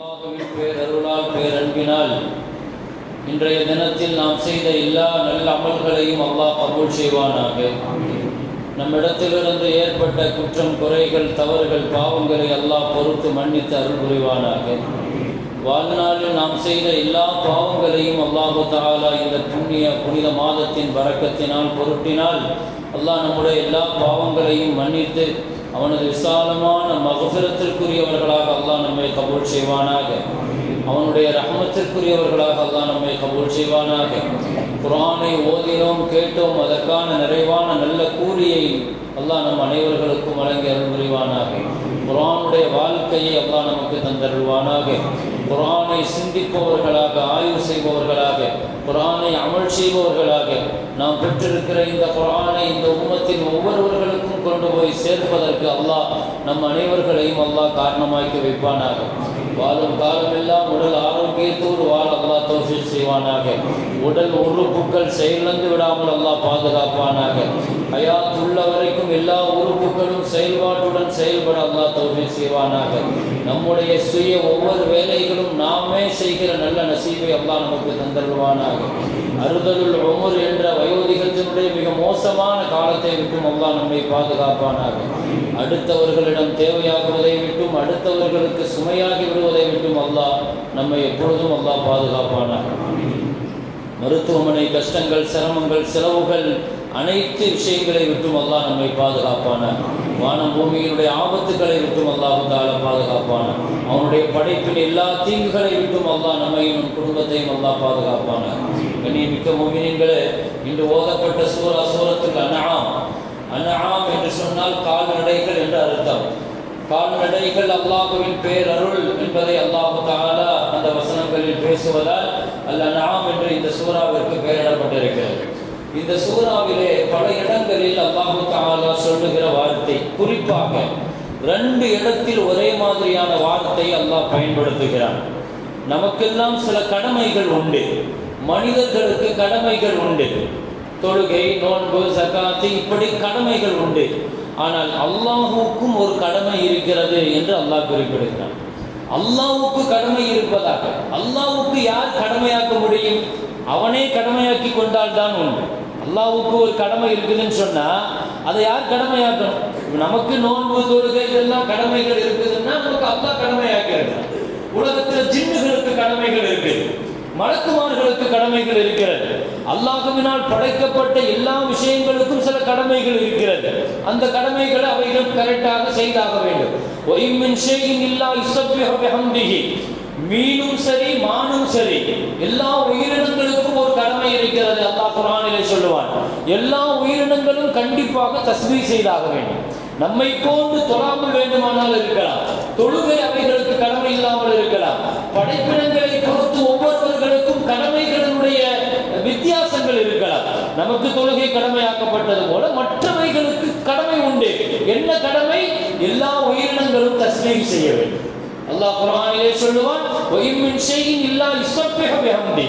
அல்லாஹுவின் பேரருளால் பேரன்பினால் இன்றைய தினத்தில் நாம் செய்த எல்லா நல்ல அமல்களையும் அல்லாஹ் கபூல் செய்வானாக. நம்மிடத்திலிருந்து ஏற்பட்ட குற்றம் குறைகள் தவறுகள் பாவங்களை அல்லாஹ் பொறுத்து மன்னித்து அருள் புரிவானாக. வாழ்நாளில் நாம் செய்த எல்லா பாவங்களையும் அல்லாஹு தாலா இந்த புண்ணிய புனித மாதத்தின் வரக்கத்தினால் பொருட்டினால் அல்லாஹ் நம்முடைய எல்லா பாவங்களையும் மன்னித்து அவனது விசாலமான மகபிரத்திற்குரியவர்களாக அல்லாஹ் நம்மை கபூல் செய்வானாக. அவனுடைய ரஹமத்திற்குரியவர்களாக அல்லாஹ் நம்மை கபூல் செய்வானாக. குரானை ஓதினோம் கேட்டோம் அதற்கான நிறைவான நல்ல கூலியை அல்லாஹ் நம் அனைவர்களுக்கும் வழங்கி அருள் புரிவானாக குரானுடைய வாழ்க்கையை அல்லாஹ் நமக்கு தந்தருள்வானாக. குரானை சிந்திப்பவர்களாக ஆய்வு செய்பவர்களாக குரானை அமல் செய்பவர்களாக நாம் பெற்றிருக்கிற இந்த குரானை இந்த உம்மத்தில் ஒவ்வொருவர்களுக்கும் கொண்டு போய் சேர்ப்பதற்கு அல்லாஹ் நம் அனைவர்களையும் அல்லாஹ் காரணமாக்கி வைப்பானாக. வாழும் காலமெல்லாம் உடல் ஆரோக்கியத்தோடு வாழ அல்லாஹ் தோஃபில் செய்வானாக. உடல் உறுப்புகள் செயலிழந்து விடாமல் அல்லாஹ் பாதுகாப்பானாக. ஹயாத் உள்ள வரைக்கும் எல்லா உறுப்புகளும் செயல்பாட்டுடன் செயல்பட அல்லாஹ் தோஃபில் செய்வானாக. நம்முடைய சுய ஒவ்வொரு வேலைகளும் நாமே செய்கிற நல்ல நசீபை அல்லாஹ் நமக்கு தந்தருவானாக அறுதலுள் ஒவ்வொரு என்ற வயோதிகத்தினுடைய மிக மோசமான காலத்தை விட்டும் அல்லாஹ் நம்மை பாதுகாப்பானாக. அடுத்தவர்களிடம் தேவையாகுவதை விட்டும் அடுத்தவர்களுக்கு சுமையாகி விடுவதை விட்டும் அல்லாஹ் நம்மை எப்பொழுதும் அல்லாஹ் பாதுகாப்பானார் மருத்துவமனை கஷ்டங்கள் சிரமங்கள் செலவுகள் அனைத்து விஷயங்களை விட்டும் அல்லாஹ் நம்மை பாதுகாப்பான வானம் பூமியினுடைய ஆபத்துக்களை விட்டும் அல்லாஹால பாதுகாப்பான அவனுடைய படைப்பின் எல்லா தீங்குகளை விட்டும் அல்லாஹ் நம்மையும் நம் குடும்பத்தையும் அல்லாஹ் பாதுகாப்பான கண்ணியமிக்க மோமினியங்களே இன்று ஓதப்பட்ட சூரா சூரத்துக்கு அனஆம். அனஆம் என்று சொன்னால் கால்நடைகள் என்று அர்த்தம். கால்நடைகள் அல்லாஹுவின் பேரருள் என்பதை அல்லாஹு தாலா அந்த வசனங்களில் பேசுவதால் அல்ல நாம் என்று இந்த சூறாவிற்கு பெயரிடப்பட்டிருக்கிறது. இந்த சூறாவிலே பல இடங்களில் அல்லாஹு தாலா சொல்லுகிற வார்த்தை குறிப்பாக ரெண்டு இடத்தில் ஒரே மாதிரியான வார்த்தை அல்லாஹ் பயன்படுத்துகிறான். நமக்கெல்லாம் சில கடமைகள் உண்டு. மனிதர்களுக்கு கடமைகள் உண்டு. தொழுகை நோன்பு சக்காத்து இப்படி கடமைகள் உண்டு. ஆனால் அல்லாஹுக்கும் ஒரு கடமை இருக்கிறது என்று அல்லாஹ் குறிப்பிடுகிறான். அல்லாவுக்கு கடமை இருப்பதாக. அல்லாவுக்கு யார் கடமையாக்க முடியும்? அவனே கடமையாக்கி கொண்டால் தான் உண்டு. அல்லாவுக்கு ஒரு கடமை இருக்குதுன்னு சொன்னால் அதை யார் கடமையாக்கணும்? நமக்கு நோன்பு தொழுகை இதெல்லாம் கடமைகள் இருக்குதுன்னா நமக்கு அல்லாஹ் கடமையாக்கிறது உலகத்தில் ஜின்னுகளுக்கு கடமைகள் இருக்குது. மலக்குமார்களுக்கு கடமைகள் இருக்கிறது. அல்லாஹுவினால் படைக்கப்பட்ட எல்லா விஷயங்களுக்கும் சில கடமைகள் இருக்கிறது. அந்த கடமைகளை அவைகள் கரெக்டாக செய்தாக வேண்டும். ஒய்மின் ஷேயின் இல்லா இசப்பிஹ பிஹம்திஹி. மீனும் சரி மானும் சரி எல்லா உயிரினங்களுக்கும் ஒரு கடமை இருக்கிறது அல்லாஹ் குரானிலே சொல்லுவான். எல்லா உயிரினங்களும் கண்டிப்பாக தஸ்மீ செய்தாக வேண்டும். நம்மை போன்று தொழாமல் வேண்டுமானால் இருக்கலாம். தொழுகை அவைகளுக்கு கடமை இல்லாமல் இருக்கலாம். படைப்பினங்களை ஒவ்வொருவர்களுக்கும் கடமைகளினுடைய வித்தியாசங்கள் இருக்கலாம். நமக்கு தொழுகை கடமையாக்கப்பட்டது போல மற்றவைகளுக்கு கடமை உண்டு. என்ன கடமை? எல்லா உயிரினங்களும் தஸ்மீக் செய்ய வேண்டும். அல்லாஹ் குர்ஆனிலே சொல்லுவான் ஒய்மின் ஷைஇன் இல்லா யுஸப்பிஹு பிஹம்தி.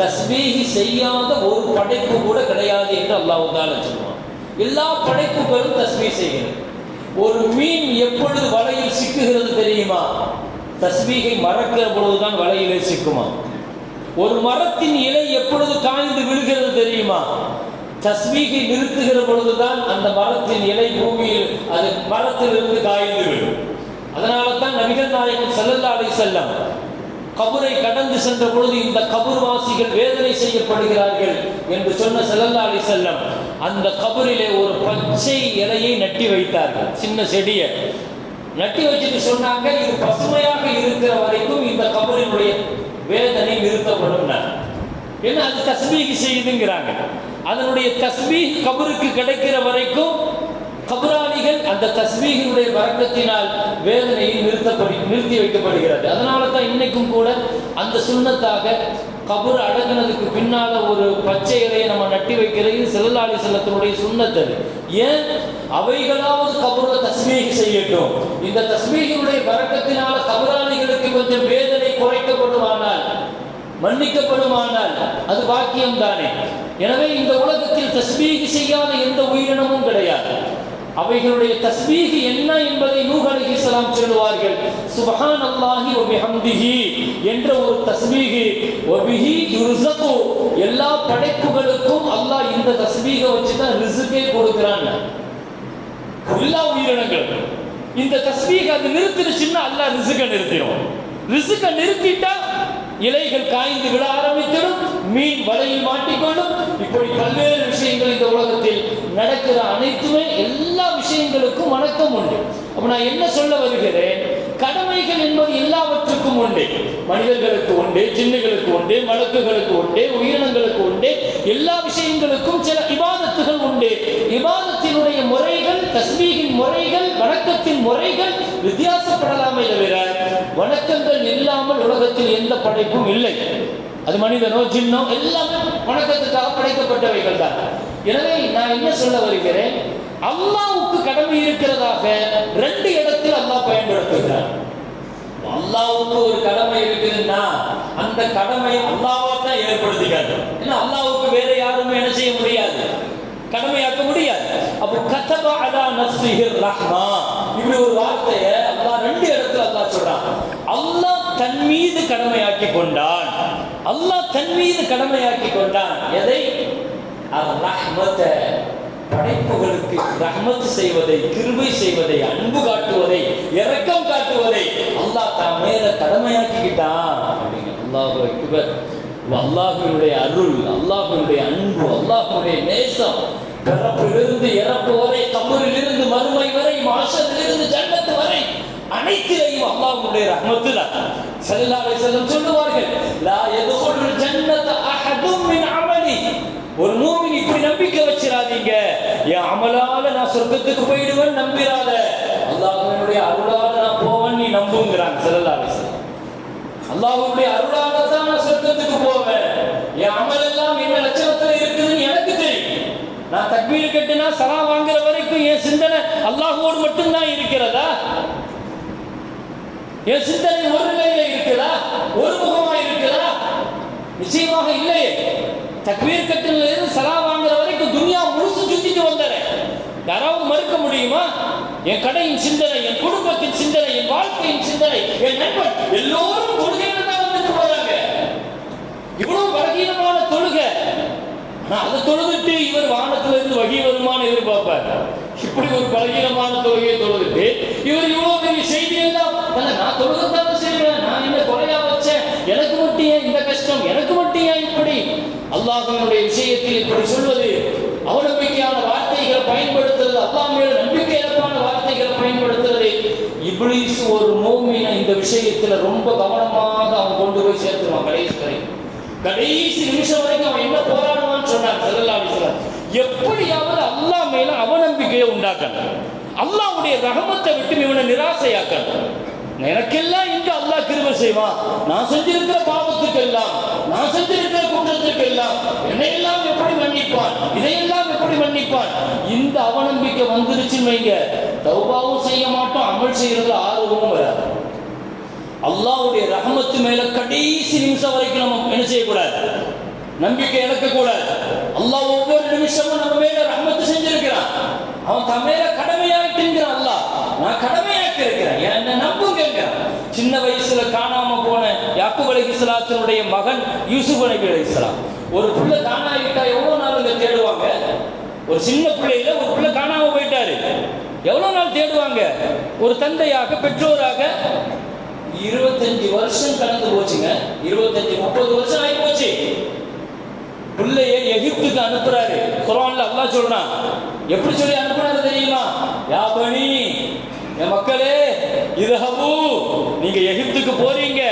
தஸ்பீஹி செய்யாத ஒரு படைப்பு கூட கிடையாது என்று அல்லாஹ் தாலா சொல்லுவான். எல்லா படைப்புகளும் தஸ்பீஹ் செய்கிறது. ஒரு மீன் எப்பொழுது வலையில் சிக்குகிறது தெரியுமா? தஸ்மீகை மறக்கிற பொழுதுதான் வலையிலே சிக்குமா? ஒரு மரத்தின் இலை எப்பொழுது காய்ந்து விழுகிறது தெரியுமா? தஸ்மீகை நிறுத்துகிற பொழுதுதான் அந்த மரத்தின் இலை பூமியில் அது மரத்திலிருந்து காய்ந்து விடும். அதனால தான் நபிகள் நாயகம் செல்லல்லா அலை செல்லம் கபரை கடந்து சென்ற பொழுது இந்த கபர்வாசிகள் வேதனை செய்யப்படுகிறார்கள் என்று சொன்ன செல்லல்லா அலி செல்லம் அந்த கபரிலே ஒரு பச்சை இலையை நட்டி வைத்தார்கள். சின்ன செடியை. நட்டி வச்சுட்டு சொன்னாங்க இது பசுமையாக இருக்கிற வரைக்கும் இந்த கபரினுடைய வேதனை நிறுத்தப்படும் என்ன அது தஸ்மீக்கு செய்யுதுங்கிறாங்க. அதனுடைய தஸ்மீ கபருக்கு கிடைக்கிற வரைக்கும் கபுராளிகள் அந்த தஸ்மீகினுடைய வரக்கத்தினால் வேதனையை நிறுத்தப்படி நிறுத்தி வைக்கப்படுகிறது. அதனால தான் இன்னைக்கும் கூட அந்த சுண்ணத்தாக கபர் அடங்கினதுக்கு பின்னால ஒரு பச்சை இலையை நம்ம நட்டி வைக்கிறது செல்லாளி செல்லத்தினுடைய சுண்ணத்தது ஏன்? அவைகளாவது கபூர தஸ்மீக செய்யட்டும். இந்த தஸ்மீகியுடைய வரக்கத்தினால கபராளிகளுக்கு கொஞ்சம் வேதனை குறைக்கப்படுமானால் மன்னிக்கப்படுமானால் அது பாக்கியம் தானே எனவே இந்த உலகத்தில் தஸ்மீகி செய்யாத எந்த உயிரினமும் கிடையாது. அவைகளுடைய தஸ்பீஹ் என்ன என்பதை நூஹ் அலைஹிஸ்ஸலாம் சொல்லுவார்கள். சுபஹான் அல்லாஹி வ பிஹம்திஹி என்ற ஒரு தஸ்பீஹ். வ பிஹி யுர்ஸகு. எல்லா படைப்புகளுக்கும் அல்லாஹ் இந்த தஸ்பீஹை வச்சு தான் ரிஸ்கே கொடுக்கிறான். எல்லா உயிரினங்களும் இந்த தஸ்மீக அது நிறுத்திடுச்சுன்னா அல்லாஹ் ரிசுக்க நிறுத்திடும் ரிசுக்கை நிறுத்திட்டா இலைகள் காய்ந்து விட ஆரம்பித்திடும் மீன் வலையில் மாட்டிக்கொள்ளும். இப்படி பல்வேறு விஷயங்கள் இந்த உலகத்தில் நடக்கிற அனைத்துமே எல்லா விஷயங்களுக்கும் வணக்கம் உண்டு. அப்ப நான் என்ன சொல்ல வருகிறேன்? கடமைகள் என்பது எல்லாவற்றுக்கும் உண்டு. மனிதர்களுக்கு உண்டு ஜின்னுகளுக்கு உண்டு மலக்குகளுக்கு உண்டு உயிரினங்களுக்கு உண்டு. எல்லா விஷயங்களுக்கும் சில இபாதத்துகள் உண்டு. இபாதத்தினுடைய முறைகள் தஸ்மீகின் முறைகள் வணக்கத்தின் முறைகள் வித்தியாசப்படலாமே தவிர வணக்கங்கள் இல்லாமல் உலகத்தில் எந்த படைப்பும் இல்லை. அது மனிதனோ ஜின்னோ எல்லாமே வணக்கத்துக்காக படைக்கப்பட்டவைகள் தான் எனவே நான் என்ன சொல்ல வருகிறேன்? அல்லாவுக்கு கடமை இருக்கிறதாக ரெண்டு இடத்தில் அல்லாஹ் பயன்படுத்துகிறார் அல்லாவுக்கு ஒரு கடமை இருக்குதுன்னா அந்த கடமை அல்லாவா தான் ஏற்படுத்திக்காது ஏன்னா அல்லாவுக்கு வேற யாருமே என்ன செய்ய முடியாது. கடமையாக்க முடியாது. அப்போ கத்தபா அலா நஃப்ஸிஹி ரஹ்மா. இப்படி ஒரு வார்த்தையை அல்லாஹ் ரெண்டு இடத்துல அல்லாஹ் சொல்றான். அல்லாஹ் தன் மீது கடமையாக்கி கொண்டான். அல்லாஹ் தன் மீது கடமையாக்கி கொண்டான். எதை? அர் ரஹ்மத்தை படைப்புகளுக்கு ரஹ்மத் செய்வதை கிருபை செய்வதை அன்பு காட்டுவதை இரக்கம் காட்டுவதை அல்லாஹ் தான் மேல கடமையாக்கிக்கிட்டான். அல்லாஹு அக்பர். அல்லாஹுடைய அருள் அல்லாஹுடைய அன்பு அல்லாஹுடைய நேசம். பிறப்பிலிருந்து இறப்பு வரை கபரிலிருந்து மறுமை வரை அனைத்திலையும் அல்லாஹ்வுடைய ரஹ்மத்து தான் ஸல்லல்லாஹு அலைஹி வஸல்லம் சொல்லுவார்கள் லா யதுகுல் ஜன்னத அஹதும் மின் அமலி. ஒரு மூமின் இப்படி நம்பிக்கை வச்சிராதீங்க. என் அமலால நான் சொர்க்கத்துக்கு போயிடுவேன் நம்பிராத அல்லாஹ்வுடைய அருளால நான் போவேன் நீ நம்புங்கிறான் ஸல்லல்லாஹு அலைஹி வஸல்லம். அல்லாஹ்வுடைய அருளால தான் நான் சொர்க்கத்துக்கு போவேன். என் அமல் எல்லாம் என்ன லட்சணத்துல இருக்குதுன்னு எனக்கு தெரியும். நான் தக்பீர் கட்டினா சரா வாங்குற வரைக்கும் என் சிந்தனை அல்லாஹோடு மட்டும்தான் இருக்கிறதா? என் சிந்தனை ஒரு நிலையில இருக்கிறதா? ஒரு முகமா இருக்கிறதா? நிச்சயமாக இல்லையே தக்வீர் கட்டில இருந்து சலா வாங்குற வரைக்கும் துனியா முழுசு சுத்திட்டு வந்தேன் யாராவது மறுக்க முடியுமா? என் கடையின் சிந்தனை என் குடும்பத்தின் சிந்தனை என் வாழ்க்கையின் சிந்தனை என் நண்பன் எல்லோரும் தொழுகையில தான் வந்துட்டு போறாங்க. இவ்வளவு பலகீனமான தொழுகை. ஆனா அதை தொழுதுட்டு இவர் வானத்திலிருந்து வகி வருமானம் எதிர்பார்ப்பார். இப்படி ஒரு பலகீனமான தொழுகையை தொழுதுட்டு இவர் இவ்வளவு பெரிய செய்தி எல்லாம் நான் தொழுகத்தானே செய்வேன் நான் என்ன குறையா வச்சேன்? எனக்கு மட்டும் ஏன் இந்த கஷ்டம்? எனக்கு மட்டும் ஏன் இப்படி? அல்லாஹனுடைய விஷயத்தில் இப்படி சொல்வது அவநம்பிக்கையான வார்த்தைகளை பயன்படுத்துறது அல்லாஹ் மேல நம்பிக்கை இழப்பான வார்த்தைகளை பயன்படுத்துறது. இப்ளீஸ் ஒரு மூமினை இந்த விஷயத்துல ரொம்ப கவனமாக அவன் கொண்டு போய் சேர்த்துருவான். கடைசி கடைசி நிமிஷம் வரைக்கும் அவன் என்ன போராடுவான்னு சொன்னான். ஸல்லல்லாஹு விஷயம் எப்படியாவது அல்லாஹ் மேல அவநம்பிக்கையை உண்டாக்கணும். அல்லாவுடைய ரகமத்தை விட்டு இவனை நிராசையாக்கணும். எனக்கெல்லாம் இங்க அல்லாஹ் கிருபை செய்வான். நான் செஞ்சிருக்கிற பாவத்துக்கெல்லாம் நான் செஞ்சிருக்கிற குற்றத்துக்கெல்லாம் என்னையெல்லாம் எப்படி மன்னிப்பான்? இதையெல்லாம் எப்படி மன்னிப்பான்? இந்த அவநம்பிக்கை வந்துருச்சுன்னு வைங்க. தௌபாவும் செய்ய மாட்டோம் அமல் செய்யறது ஆர்வமும் வராது. அல்லாவுடைய ரகமத்து மேல கடைசி நிமிஷம் வரைக்கும் நம்ம என்ன செய்யக்கூடாது? நம்பிக்கை இழக்கக்கூடாது. அல்லாஹ் ஒவ்வொரு நிமிஷமும் நம்ம மேல ரஹமத்து செஞ்சிருக்கிறான். அவன் தன் மேல கடமையாக்கிங்கிறான் அல்லாஹ். நான் கடமையாக்கி இருக்கிறேன் என்ன நம்புங்கிறான் சின்ன வயசுல காணாம போன யாக்குப் அலி இஸ்லாத்தினுடைய மகன் யூசுப் அலி இஸ்லாம் ஒரு புள்ள காணாயிட்டா எவ்வளவு நாள் தேடுவாங்க? ஒரு சின்ன பிள்ளையில ஒரு பிள்ளை காணாம போயிட்டாரு. எவ்வளவு நாள் தேடுவாங்க? ஒரு தந்தையாக பெற்றோராக இருபத்தஞ்சு வருஷம் கடந்து போச்சுங்க. இருபத்தஞ்சு முப்பது வருஷம் ஆகி போச்சு. பிள்ளைய எகிப்துக்கு அனுப்புறாரு. குரான்ல அல்லா சொல்றான். எப்படி சொல்லி அனுப்புறாரு தெரியுமா? யாபனி என் மக்களே இதுஹபு நீங்க எகிப்துக்கு போறீங்க.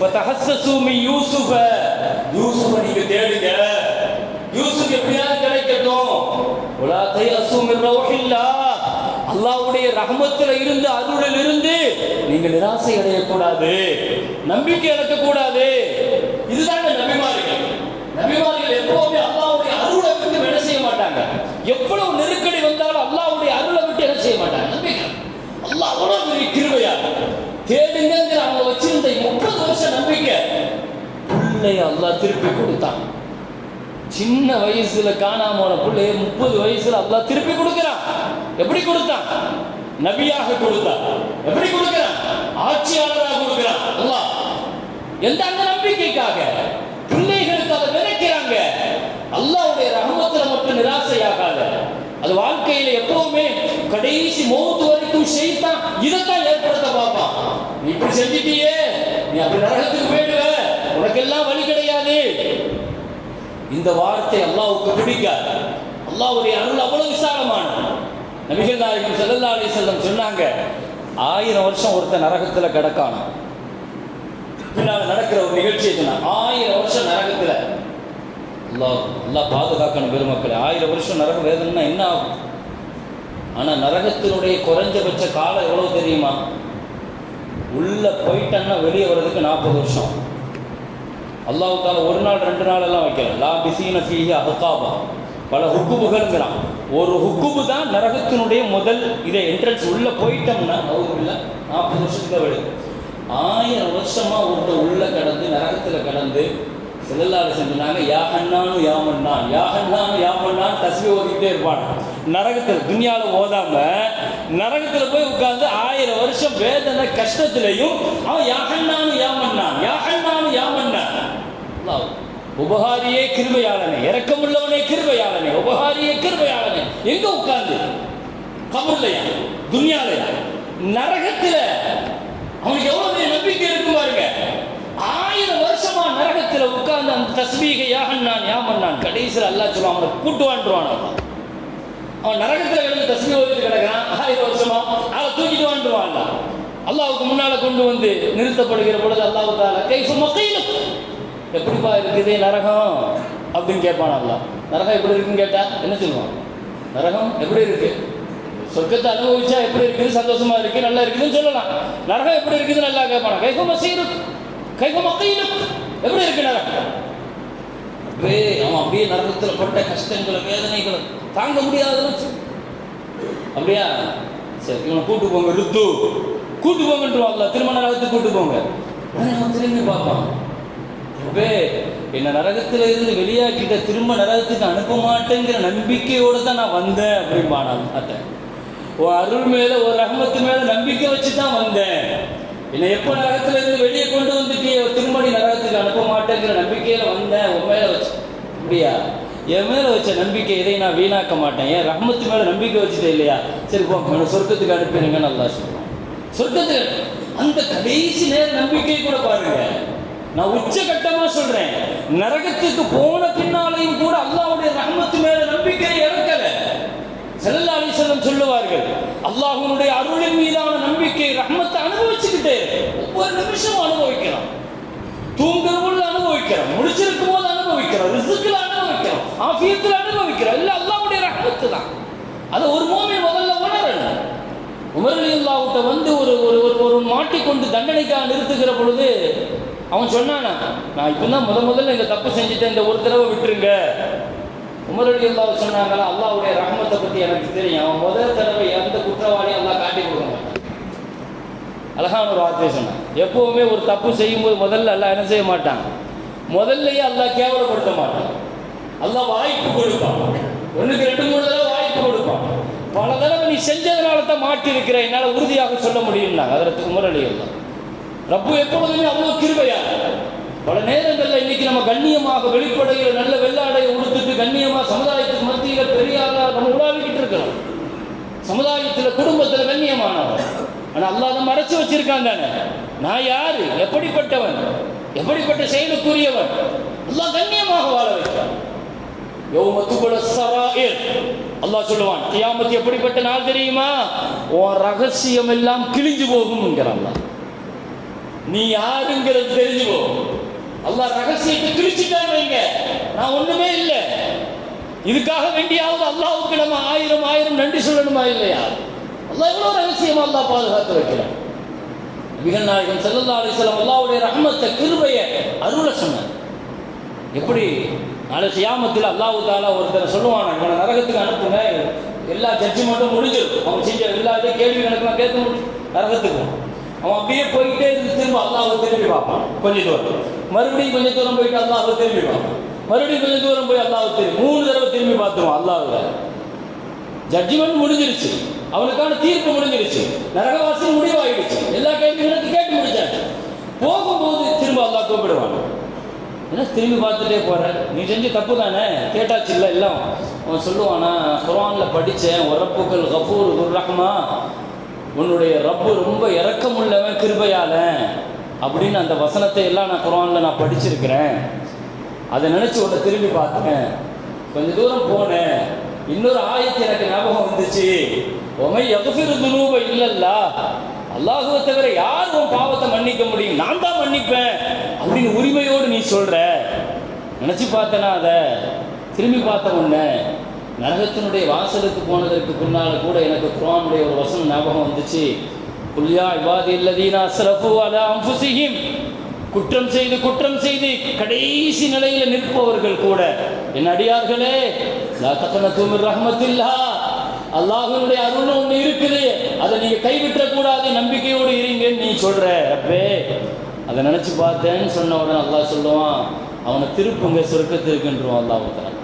ஃபதஹஸ்ஸஸு மின் யூசுஃப. யூசுஃப நீங்க தேடுங்க. யூசுப் எப்படியாவது கிடைக்கட்டும். உலா தையசு மின் ரௌஹில்லாஹ் அல்லாவுடைய ரஹமத்துல இருந்து அருளில் இருந்து நீங்க நிராசை அடையக்கூடாது. நம்பிக்கை இழக்கக்கூடாது இதுதான் நபிமார்கள். நபிமார்கள் எப்பவுமே அல்லாவுடைய அருளை விட்டு என்ன செய்ய மாட்டாங்க. எவ்வளவு நெருக்கடி வந்தாலும் அல்லாவுடைய அருளை விட்டு என்ன செய்ய மாட்டாங்க. நம்பிக்கை. அல்லாஹ் அவ்வளவு பெரிய கிருபையா? தேடுங்கிற அவங்க வச்சிருந்த முப்பது வருஷம் நம்பிக்கை. பிள்ளைய அல்லாஹ் திருப்பி கொடுத்தான். சின்ன வயசுல காணாம போன பிள்ளைய முப்பது வயசுல அல்லாஹ் திருப்பி கொடுக்கிறான். எப்படி கொடுத்தான்? நபியாக கொடுத்தான். எப்படி கொடுக்கிறான்? ஆட்சியாளராக கொடுக்கிறான். அல்லாஹ். எந்த அந்த நம்பிக்கைக்காக பிள்ளைகளுக்கு அதை நினைக்கிறாங்க அல்லாஹ்வுடைய ரஹமத்துல மட்டும் நிராசையாகாத அது வாழ்க்கையில எப்பவுமே கடைசி மௌத்து வரைக்கும் செய்தான். இதைத்தான் ஏற்படுத்த பார்ப்பான் நீ இப்படி செஞ்சிட்டியே. நீ அப்படி நரகத்துக்கு போயிடுவ. உனக்கெல்லாம் வழி கிடையாது. இந்த வார்த்தை அல்லாவுக்கு பிடிக்காது. அல்லாவுடைய அருள் அவ்வளவு விசாலமான நபிகள் நாயகம் செல்லல்லா அலி செல்லம் சொன்னாங்க ஆயிரம் வருஷம் ஒருத்தன் நரகத்துல கிடக்கானாம் பின்னால் நடக்கிற ஒரு நிகழ்ச்சி சொன்னான் ஆயிரம் வருஷம் நரகத்துல. அல்லா அல்லாஹ் பாதுகாக்கணும் பெருமக்களை. ஆயிரம் வருஷம் நரக வேதனைன்னா என்ன ஆகும்? ஆனா நரகத்தினுடைய குறைஞ்சபட்ச காலம் எவ்வளவு தெரியுமா? உள்ள போயிட்டன்னா வெளியே வர்றதுக்கு நாற்பது வருஷம். அல்லாஹ் தால ஒரு நாள் ரெண்டு நாள் எல்லாம் வைக்கல. லா பிசீன ஃபீஹி அஹ்காபா. பல ஹுக்குபுகள்ங்கிறான் ஒரு ஹுக்குபு தான் நரகத்தினுடைய முதல் இதை என்ட்ரன்ஸ் உள்ள போயிட்டோம்னா இல்லை நாற்பது வருஷத்துக்கு விடு ஆயிரம் வருஷமா ஒருத்தர் உள்ள கடந்து நரகத்துல கடந்து செல்லல்லாறு செஞ்சுனாங்க யாகண்ணானு யாமண்ணான் யாஹன்னானு யாமண்ணான் தஸ்மி ஓதிக்கிட்டே இருப்பான். நரகத்தில் துன்யாவில் ஓதாம நரகத்தில் போய் உட்கார்ந்து ஆயிரம் வருஷம் வேதனை கஷ்டத்திலையும் அவன் யாகண்ணானு யாமன்னான் யாகண்ணானு யாமன்னான் உபகாரியே கிருபையாளனே இரக்கமுள்ளவனே கிருபையாளனே உபகாரியே கிருபையாளனே. எங்க உட்கார்ந்து? கபர்லையா? துன்யாலையா? நரகத்துல. அவனுக்கு எவ்வளவு நம்பிக்கை இருக்கு பாருங்க. ஆயிரம் வருஷமா நரகத்துல உட்கார்ந்து அந்த தஸ்மீக யாகன்னான் யாமன்னான் கடைசியில் அல்லா சொல்லுவான் அவனை கூட்டு வாண்டுவான் அவன் நரகத்தில் நரகத்துல கிடந்து தஸ்மீ ஓதிட்டு கிடக்கிறான் ஆயிரம் வருஷமா அவன் தூக்கிட்டு வாண்டுவான் அல்லாவுக்கு முன்னால கொண்டு வந்து நிறுத்தப்படுகிற பொழுது அல்லாஹ் தால கை சும்மா கையில் எப்படிப்பா இருக்குது நரகம்? அப்படின்னு கேட்பான் அல்லா நரகம் எப்படி இருக்குன்னு கேட்டா என்ன சொல்லுவான்? நரகம் எப்படி இருக்கு? சொர்க்கத்தை அனுபவிச்சா எப்படி இருக்குது? சந்தோஷமா இருக்கு? நல்லா இருக்குதுன்னு சொல்லலாம். நரகம் எப்படி இருக்குது நல்லா கேட்பான். கைகோ மசீருக்கு கைஃபு மக்கையிலும் எப்படி இருக்கு நரகம்? அப்படியே அவன் அப்படியே நரகத்தில் பட்ட கஷ்டங்களும் வேதனைகளும் தாங்க முடியாதுன்னு அப்படியா? சரி இவனை கூட்டு போங்க ருத்து. கூட்டு போங்கன்றவாங்கள திருமண நரகத்துக்கு கூட்டு போங்க. அவன் திரும்பி பார்ப்பான். அப்பே என்னை நரகத்தில் இருந்து வெளியாக்கிட்ட திரும்ப நரகத்துக்கு அனுப்ப மாட்டேங்கிற நம்பிக்கையோடு தான் நான் வந்தேன் அப்படிம்பா நான் பார்த்தேன் உன் அருள் மேலே ஒரு ரகமத்து மேலே நம்பிக்கை வச்சு தான் வந்தேன். என்னை எப்போ நரகத்தில் இருந்து வெளியே கொண்டு வந்துட்டியே திருமணி நரகத்துக்கு அனுப்ப மாட்டேங்கிற நம்பிக்கையில் வந்தேன் உன் மேலே வச்சு. அப்படியா? என் மேல வச்ச நம்பிக்கை இதை நான் வீணாக்க மாட்டேன். என் ரஹமத்து மேல நம்பிக்கை வச்சுட்டே இல்லையா? சரி போ சொர்க்கத்துக்கு அனுப்பிடுங்க நல்லா சொல்லுவான் சொர்க்கத்துக்கு அந்த கடைசி நேர நம்பிக்கை கூட பாருங்க. நான் உச்சகட்டமா சொல்றேன். நரகத்துக்கு போன பின்னாலையும் கூட அல்லாவுடைய ரஹமத்து மேல நம்பிக்கை இறக்கல செல்லா அலிசல்லம் சொல்லுவார்கள் அல்லாஹ்வுடைய அருளின் மீதான நம்பிக்கை ரஹமத்தை அனுபவிச்சுக்கிட்டே ஒவ்வொரு நிமிஷமும் அனுபவிக்கிறோம் தூங்குற பொழுது அனுபவிக்கிறோம் முடிச்சிருக்கும் போது அனுபவிக்கிறோம் ரிசுக்கில் அனுபவிக்கிறோம் ஆஃபியத்தில் அனுபவிக்கிறோம் இல்லை அல்லாவுடைய ரஹமத்து தான் அதை ஒரு மூமி முதல்ல உணரணும். உமரலி அல்லாஹ்கிட்ட வந்து ஒரு ஒரு ஒரு ஒரு மாட்டிக்கொண்டு தண்டனைக்காக நிறுத்துகிற பொழுது அவன் சொன்னானா நான் இப்போ தான் முத முதல்ல இந்த தப்பு செஞ்சுட்டேன் இந்த ஒரு தடவை விட்டுருங்க. உமரடி அல்லாஹ் சொன்னாங்களா அல்லாஹ்வுடைய ரஹமத்தை பற்றி எனக்கு தெரியும். அவன் முதல் தடவை எந்த குற்றவாளியும் அல்லா காட்டி கொடுக்க அழகான ஒரு வார்த்தையை சொன்னான். எப்பவுமே ஒரு தப்பு செய்யும்போது முதல்ல அல்லாஹ் என்ன செய்ய மாட்டான்? முதல்லயே அல்லா கேவலப்படுத்த மாட்டான். அல்லாஹ் வாய்ப்பு கொடுப்பான். ஒன்றுக்கு ரெண்டு மூணு தடவை வாய்ப்பு கொடுப்பான். பல தடவை நீ செஞ்சதுனால தான் மாட்டி இருக்கிற என்னால் உறுதியாக சொல்ல முடியும்னாங்க அதற்கு முரளி எல்லாம் ரப்பு எப்பொழுதுமே அவ்வளோ கிருபையா பல நேரங்களில் இன்னைக்கு நம்ம கண்ணியமாக வெளிப்படையில் நல்ல வெள்ளாடையை உடுத்துட்டு கண்ணியமாக சமுதாயத்துக்கு மத்தியில் பெரிய நம்ம உலாவிக்கிட்டு இருக்கிறோம். சமுதாயத்தில் குடும்பத்தில் கண்ணியமானவன் ஆனால் அல்லாஹ் அதை மறைச்சு வச்சிருக்கான் தானே. நான் யாரு? எப்படிப்பட்டவன்? எப்படிப்பட்ட செயலுக்குரியவன்? எல்லாம் கண்ணியமாக வாழ வைக்கிறான். அல்லாஹ் சொல்லுவான் கியாமத்து எப்படிப்பட்ட நாள் தெரியுமா? உன் ரகசியம் எல்லாம் கிழிஞ்சு போகும் நீ யாருங்கிறது தெரிஞ்சு போகும். அல்லாஹ் ரகசியத்தை கிழிச்சிட்டான் வைங்க. நான் ஒண்ணுமே இல்லை. இதுக்காக வேண்டியாவது அல்லாவுக்கு நம்ம ஆயிரம் ஆயிரம் நன்றி சொல்லணுமா இல்லையா? அல்லாஹ் எவ்வளோ ரகசியமா அல்லாஹ் பாதுகாத்து வைக்கிறான். நபிகள் செல்லல்லா ஸல்லல்லாஹு அல்லாவுடைய வஸல்லம் ரஹ்மத்தை கிருபையை சொன்னார். எப்படி? நாளை சியாமத்தில் அல்லாஹ் தாலா ஒருத்தரை சொல்லுவான் இவனை நரகத்துக்கு அனுப்புங்க. எல்லா ஜட்ஜ்மெண்ட்டும் முடிஞ்சிடும் அவன் செஞ்ச எல்லாத்தையும் கேள்வி கணக்கெல்லாம் கேட்க முடியும். நரகத்துக்கு அவன் அப்படியே போயிட்டே இருந்து திரும்ப அல்லாஹ்வை திரும்பி பார்ப்பான். கொஞ்ச தூரம். மறுபடியும் கொஞ்ச தூரம் போயிட்டு அல்லாஹ் திரும்பி பார்ப்பான். மறுபடியும் கொஞ்சம் தூரம் போய் அல்லாஹ் திரும்பி மூணு தடவை திரும்பி பார்த்துருவான் அல்லாஹ்ல ஜட்ஜ்மெண்ட் முடிஞ்சிருச்சு. அவனுக்கான தீர்ப்பு முடிஞ்சிருச்சு. நரகவாசி முடிவாயிடுச்சு. எல்லா கேள்விகளும் கேட்டு முடிச்சாச்சு. போகும்போது திரும்ப அல்லாஹ் கூப்பிடுவான். என்ன திரும்பி பார்த்துட்டே போற நீ செஞ்ச தப்பு தானே? கேட்டாச்சு இல்லை எல்லாம். அவன் சொல்லுவானா குரானில் படித்தேன் உரப்புக்கள் கபூர் குர்ரஹ்மா. உன்னுடைய ரப்பு ரொம்ப இரக்கமுள்ளவன் கிருபையாளன் அப்படின்னு அந்த வசனத்தை எல்லாம் நான் குரானில் நான் படிச்சிருக்கிறேன். அதை நினச்சி உன்னை திரும்பி பார்த்தேன். கொஞ்சம் தூரம் போனேன். இன்னொரு ஆயத்து எனக்கு ஞாபகம் வந்துச்சு. உமை எதுக்கு துனூப இல்லைல்ல. அல்லாஹுவை தவிர யார் உன் பாவத்தை மன்னிக்க முடியும்? நான் தான் மன்னிப்பேன். அப்படின்னு உரிமையோடு நீ சொல்ற. நினச்சி பார்த்தனா அதை? திரும்பி பார்த்த உடனே நரகத்தினுடைய வாசலுக்கு போனதற்கு பின்னால் கூட எனக்கு குரானுடைய ஒரு வசனம் ஞாபகம் வந்துச்சு. குல்யா இவாதி இல்லதீனா சிறப்பு அலா அன்ஃபுஸிஹிம். குற்றம் செய்து குற்றம் செய்து கடைசி நிலையில் நிற்பவர்கள் கூட. என் அடியார்களே லா தக்கனத்து தூமிர் ரஹ்மத்தில்லா. அல்லாஹனுடைய அருள் ஒன்று இருக்குது. அதை நீங்க கைவிட்ட கூடாது நம்பிக்கையோடு இருங்கன்னு நீ சொல்ற. அப்பே அதை நினைச்சு பார்த்தேன்னு சொன்ன உடனே அல்லாஹ் சொல்லுவான் அவனை திருப்புங்க சொர்க்கத்திற்குன்றான் அல்லாஹ் தஆலா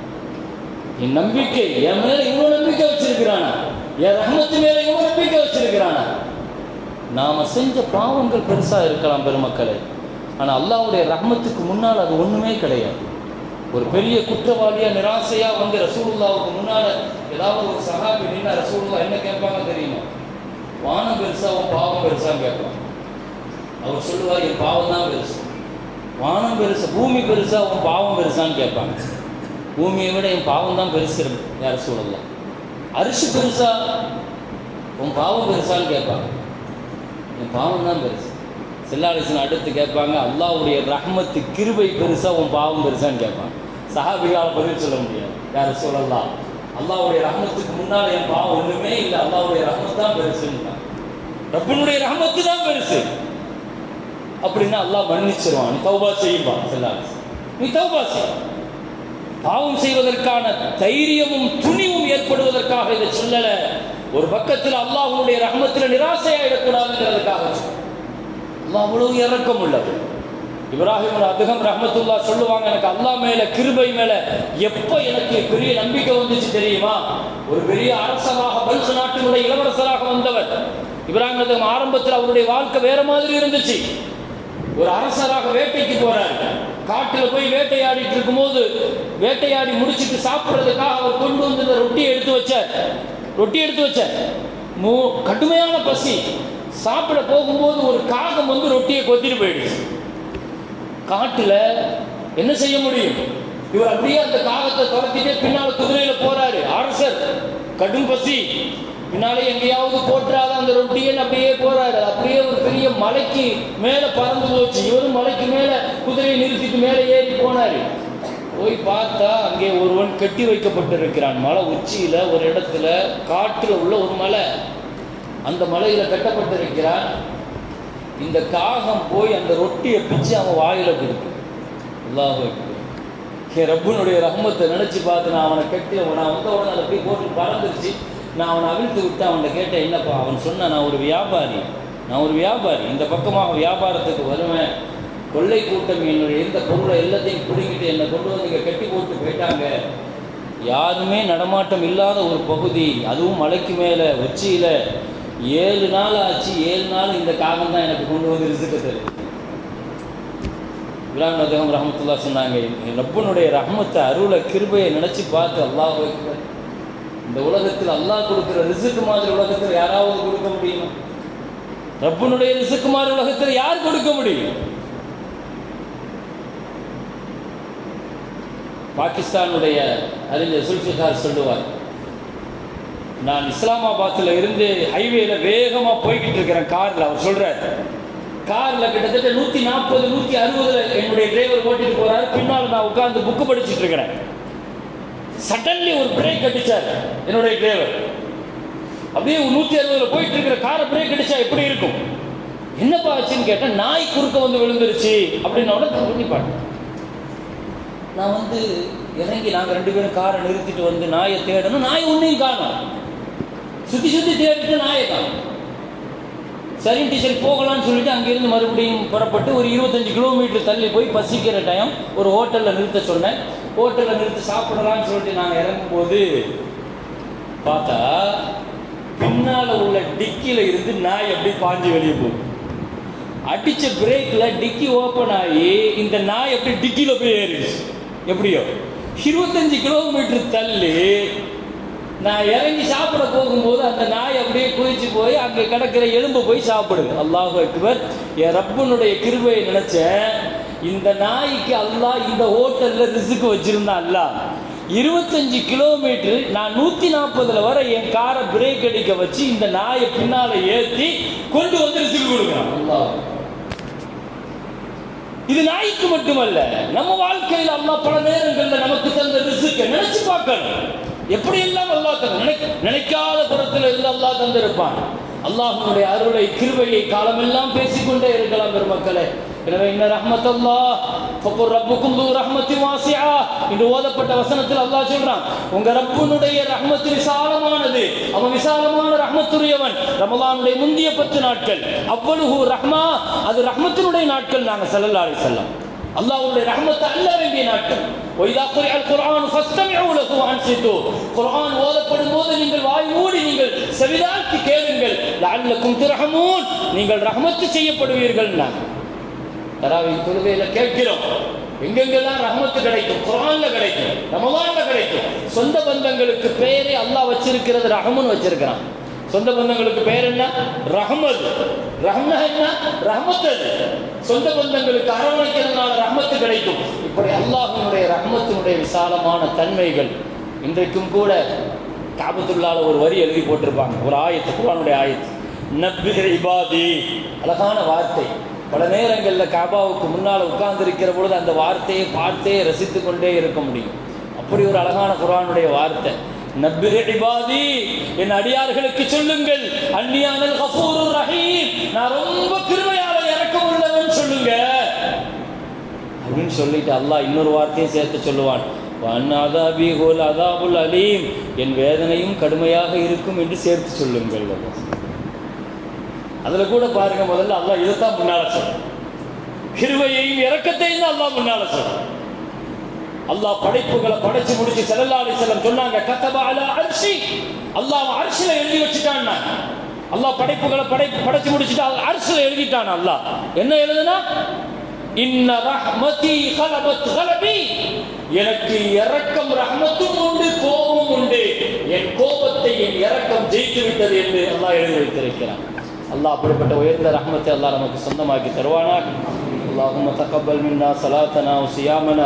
என் நம்பிக்கை என் மேல இவ்வளவு நம்பிக்கை வச்சிருக்கிறானா? என் ரகமத்து மேல இவ்வளவு நம்பிக்கை வச்சிருக்கிறானா? நாம செஞ்ச பாவங்கள் பெருசா இருக்கலாம் பெருமக்களே. ஆனா அல்லாஹ்வுடைய ரகமத்துக்கு முன்னால் அது ஒண்ணுமே கிடையாது. ஒரு பெரிய குற்றவாளியா நிராசையா வந்து ரசூலுல்லாவுக்கு முன்னால ஏதாவது ஒரு சகாபி நின்று ரசூலுல்லா என்ன கேட்பாங்க தெரியுமா? வானம் பெருசா உன் பாவம் பெருசான்னு கேட்பான். அவர் சொல்லுவார் என் பாவம் தான் பெருசு. வானம் பெருசு பூமி பெருசா உன் பாவம் பெருசான்னு கேட்பாங்க. பூமியை விட என் பாவம் தான் பெருசு யார் சூழல்ல அரிசி பெருசா உன் பாவம் பெருசான்னு கேட்பாங்க. என் பாவம் தான் பெருசு. செல்லாலிசன் அடுத்து கேட்பாங்க அல்லாஹ்வுடைய ரஹ்மத்து கிருபை பெருசா உன் பாவம் பெருசான்னு கேட்பாங்க. சஹாபிகால பதில் சொல்ல முடியாது. யார் சூழல்லாம் அல்லாவுடைய ரகமத்துக்கு முன்னால் என் பாவம் ஒண்ணுமே இல்லை. அல்லாவுடைய ரஹ்மத் தான் பெருசுன்னு ரப்பனுடைய ரகமத்து தான் பெருசு. அப்படின்னா அல்லாஹ் மன்னிச்சிருவான். நீ தௌபா செய்யும்பா செல்லாலிசன் நீ தௌபா செய். பாவம் செய்வதற்கான தைரியமும் துணிவும் ஏற்படுவதற்காக இதை சொல்லல. ஒரு பக்கத்தில் அல்லாஹுனுடைய ரஹமத்தில் நிராசையாயிடக்கூடாதுங்கிறதுக்காக அல்லாஹ் அவ்வளவு இறக்கம் உள்ளது இப்ராஹிம் அதுகம் ரஹமத்துல்லா சொல்லுவாங்க எனக்கு அல்லாஹ் மேல கிருபை மேல எப்ப எனக்கு பெரிய நம்பிக்கை வந்துச்சு தெரியுமா? ஒரு பெரிய அரசராக பல்சு நாட்டினுடைய இளவரசராக வந்தவர். இப்ராஹிம் அதுகம் ஆரம்பத்தில் அவருடைய வாழ்க்கை வேற மாதிரி இருந்துச்சு. ஒரு அரசராக வேட்டைக்கு போறார். காட்டில் போய் வேட்டையாடிட்டு இருக்கும்போது வேட்டையாடி முடிச்சிட்டு சாப்பிட்றதுக்காக அவர் கொண்டு வந்த ரொட்டியை எடுத்து வச்சார். ரொட்டி எடுத்து வச்சார். மூ கடுமையான பசி. சாப்பிட போகும்போது ஒரு காகம் வந்து ரொட்டியை கொத்திட்டு போயிடுச்சு. காட்டுல என்ன செய்ய முடியும்? இவர் அப்படியே அந்த காகத்தை துரத்திட்டே பின்னால குதிரையில போறாரு. அரசர் கடும் பசி. பின்னாலே எங்கேயாவது போட்டுறாத அந்த ரொட்டியன் அப்படியே போறாரு. அப்படியே ஒரு பெரிய மலைக்கு மேல பறந்து போச்சு. இவரும் மலைக்கு மேல குதிரையை நிறுத்திட்டு மேலே ஏறி போனாரு. போய் பார்த்தா அங்கே ஒருவன் கட்டி வைக்கப்பட்டிருக்கிறான். மலை உச்சியில ஒரு இடத்துல காற்றுல உள்ள ஒரு மலை. அந்த மலையில கட்டப்பட்டிருக்கிறான். இந்த காகம் போய் அந்த ரொட்டியை பிச்சு அவன் வாயில கொடுக்கும். அல்லாஹ் என் ரப்பனுடைய ரஹ்மத்தை நினச்சி பார்த்து நான் அவனை கட்டி நான் வந்த உடனே அதை அப்படியே போட்டு பறந்துருச்சு. நான் அவனை அவிழ்த்து விட்டு அவன்கிட்ட கேட்டேன் என்னப்பா? அவன் சொன்ன நான் ஒரு வியாபாரி. நான் ஒரு வியாபாரி. இந்த பக்கமாக வியாபாரத்துக்கு வருவேன். கொள்ளை கூட்டம் என்னுடைய எந்த பொருளை எல்லாத்தையும் பிடிக்கிட்டு என்னை கொண்டு வந்து இங்கே கட்டி போட்டு போயிட்டாங்க. யாருமே நடமாட்டம் இல்லாத ஒரு பகுதி. அதுவும் மலைக்கு மேலே உச்சியில். ஏழு நாள் ஆச்சு ஏழு நாள் இந்த காகம் தான் எனக்கு கொண்டு வந்து ரிசுக்கு தருது. இப்ராஹிம் நதகம் ரஹமத்துல்லா சொன்னாங்க என் ரப்பனுடைய ரஹமத்தை அருளை கிருபையை நினச்சி பார்த்து அல்லாஹ் இந்த உலகத்தில் அல்லாஹ் கொடுக்குற ரிசுக்கு மாதிரி உலகத்தில் யாராவது கொடுக்க முடியுமா? ரப்பனுடைய ரிசுக்கு மாதிரி உலகத்தில் யார் கொடுக்க முடியும்? பாகிஸ்தானுடைய அறிஞர் சுல்ஃபிகார் சொல்லுவார் நான் இஸ்லாமாபாத்தில் இருந்து ஹைவேல வேகமாக போய்கிட்டு இருக்கிறேன் காரில். அவர் சொல்கிறார் காரில் கிட்டத்தட்ட நூற்றி நாற்பது நூற்றி அறுபதுல என்னுடைய டிரைவர் ஓட்டிட்டு போகிறாரு பின்னால் நான் உட்காந்து புக்கு படிச்சுட்டு இருக்கிறேன். சடன்லி ஒரு பிரேக் அடிச்சார் என்னுடைய டிரைவர் அப்படியே நூற்றி அறுபதுல போயிட்டு இருக்கிற காரை பிரேக் அடித்தா எப்படி இருக்கும்? என்னப்பா ஆச்சுன்னு கேட்டேன் நாய் குறுக்க வந்து விழுந்துருச்சு. அப்படின்னு உடனே பண்ணி நான் வந்து இறங்கி நாங்கள் ரெண்டு பேரும் காரை நிறுத்திட்டு வந்து நாயை தேடணும். நாய் ஒன்றையும் காணும். சுற்றி சுற்றி தேடிட்டு நாயகம் சரின் டீச்சர் போகலாம்னு சொல்லிட்டு அங்கேருந்து மறுபடியும் புறப்பட்டு ஒரு இருபத்தஞ்சு கிலோமீட்டர் தள்ளி போய் பசிக்கிற டைம் ஒரு ஹோட்டலில் நிறுத்த சொன்னேன். ஹோட்டலில் நிறுத்தி சாப்பிடலாம்னு சொல்லிட்டு நாங்கள் இறங்கும்போது பார்த்தா பின்னால் உள்ள டிக்கியில் இருந்து நாய் அப்படி பாஞ்சு வெளியே போகும் அடித்த பிரேக்கில் டிக்கி ஓப்பன் ஆகி இந்த நாய் அப்படி டிக்கியில் போய் ஏறிடுச்சு. எப்படியோ? இருபத்தஞ்சு கிலோமீட்டர் தள்ளி நான் இறங்கி சாப்பிட போகும்போது அந்த நாய் அப்படியே குதிச்சு போய் அங்கே கிடக்கிற எலும்பு போய் சாப்பிடுங்க அல்லாஹ் அக்பர் என் ரப்பனுடைய கிருபையை நினைச்சேன் இந்த நாய்க்கு அல்லாஹ் இந்த ஹோட்டலில் ரிசுக்கு வச்சிருந்தான் அல்லாஹ். இருபத்தஞ்சு கிலோமீட்டர் நான் நூற்றி நாற்பதில் வர என் காரை பிரேக் அடிக்க வச்சு இந்த நாயை பின்னால் ஏற்றி கொண்டு வந்து ரிசுக்கு கொடுக்குறான். அல்லாஹ். இது நாய்க்கு மட்டுமல்ல நம்ம வாழ்க்கையில் அம்மா பல நேரங்களில் நமக்கு தந்த ரிசுக்கை நினைச்சு பார்க்கணும். எப்படி எல்லாம் அல்லாஹ் நினைக்க நினைக்காத புறத்தில் இருந்து அல்லாஹ் தந்திருப்பான்? அல்லாஹனுடைய அருளை கிருவையை காலமெல்லாம் பேசிக்கொண்டே இருக்கலாம் பெருமக்களே. எனவே இன்ன ரஹ்மத் அல்லாஹ் ஃபக்குர் ரப்புக்கும் தூ ரஹ்மத்தி வாசியா. இன்று ஓதப்பட்ட வசனத்தில் அல்லாஹ் சொல்றான் உங்க ரப்புனுடைய ரஹ்மத்து விசாலமானது அவன் விசாலமான ரஹ்மத்துரியவன். ரமலானுடைய முந்திய பத்து நாட்கள் அவ்வளவு ரஹ்மா அது ரஹ்மத்தினுடைய நாட்கள் நாங்கள் ஸல்லல்லாஹு செல்லம் வஸல்லம். அல்லாஹ்வுடைய ரஹ்மத்தை அல்ல வேண்டிய நாட்கள். ஒய்தா குரி அல் குர்ஆன் ஃபஸ்தமிஉ லஹு அன்சித்து குர்ஆன் ஓதப்படும் போது நீங்கள் வாய் மூடி நீங்கள் செவிதாழ்த்தி கேளுங்கள் லஅல்லக்கும் துர்ஹமூன் நீங்கள் ரஹ்மத்து செய்யப்படுவீர்கள் நான் தராவி தொழுகையில கேட்கிறோம் எங்கெங்கெல்லாம் ரஹமத்து கிடைக்கும் குரான்ல கிடைக்கும் ரமலான்ல கிடைக்கும் சொந்த பந்தங்களுக்கு பெயரை அல்லாஹ் வச்சிருக்கிறது ரஹமுன்னு வச்சிருக்கிறான் சொந்த பந்தங்களுக்கு பெயர் என்ன? ரஹமத். ரஹ்ம என்ன? ரஹமத் அது சொந்த பந்தங்களுக்கு அரவணைக்கிறதுனால ரஹமத்து கிடைக்கும். இப்படி அல்லாஹினுடைய ரஹமத்தினுடைய விசாலமான தன்மைகள் இன்றைக்கும் கூட காபத்துள்ளால ஒரு வரி எழுதி போட்டிருப்பாங்க. ஒரு ஆயத்து குரானுடைய ஆயத்து. நப்பி இபாதி. அழகான வார்த்தை. பல நேரங்களில் காபாவுக்கு முன்னால் உட்கார்ந்திருக்கிற பொழுது அந்த வார்த்தையை பார்த்தே ரசித்து கொண்டே இருக்க முடியும். அப்படி ஒரு அழகான குரானுடைய வார்த்தை. நப்பிரி என் அடியார்களுக்கு சொல்லுங்கள். அந்நியானல் கஃபூருர் ரஹீம் நான் ரொம்ப கிருமையாளர் இறக்கம் உள்ளவன் சொல்லுங்க. அப்படின்னு சொல்லிட்டு அல்லாஹ் இன்னொரு வார்த்தையும் சேர்த்து சொல்லுவான். அதாபி ஹோல் அதாபுல் அலீம் என் வேதனையும் கடுமையாக இருக்கும் என்று சேர்த்து சொல்லுங்கள். அதில் அதுல கூட பாருங்க முதல்ல அல்லாஹ் இதைத்தான் முன்னால சொல்றேன். கிருவையையும் இறக்கத்தையும் தான் அல்லாஹ் முன்னால சொல்றேன். அல்லாஹ் படைப்புகளை படைச்சு முடிச்சு ஸல்லல்லாஹு அலைஹி வஸல்லம் சொன்னாங்க கதப அலா அர்ஷி அல்லாஹ் அர்ஷில எழுதி வச்சுட்டான் அல்லாஹ் படைப்புகளை படை படைச்சு முடிச்சுட்டு அர்ஷில எழுதிட்டான் அல்லாஹ் என்ன எழுதுனா இன்ன ரஹ்மதி கலபத் கலபி எனக்கு இரக்கம் ரஹ்மத்தும் உண்டு கோபமும் உண்டு என் கோபத்தை என் இரக்கம் ஜெயித்து விட்டது என்று அல்லாஹ் எழுதி வைத்திருக்கிறான் அல்லாஹ் அப்படிப்பட்ட உயர்ந்த ரஹ்மத்தை அல்லாஹ் நமக்கு சொந்தமாக்கி தருவானாக اللهم تقبل منا صلاتنا وصيامنا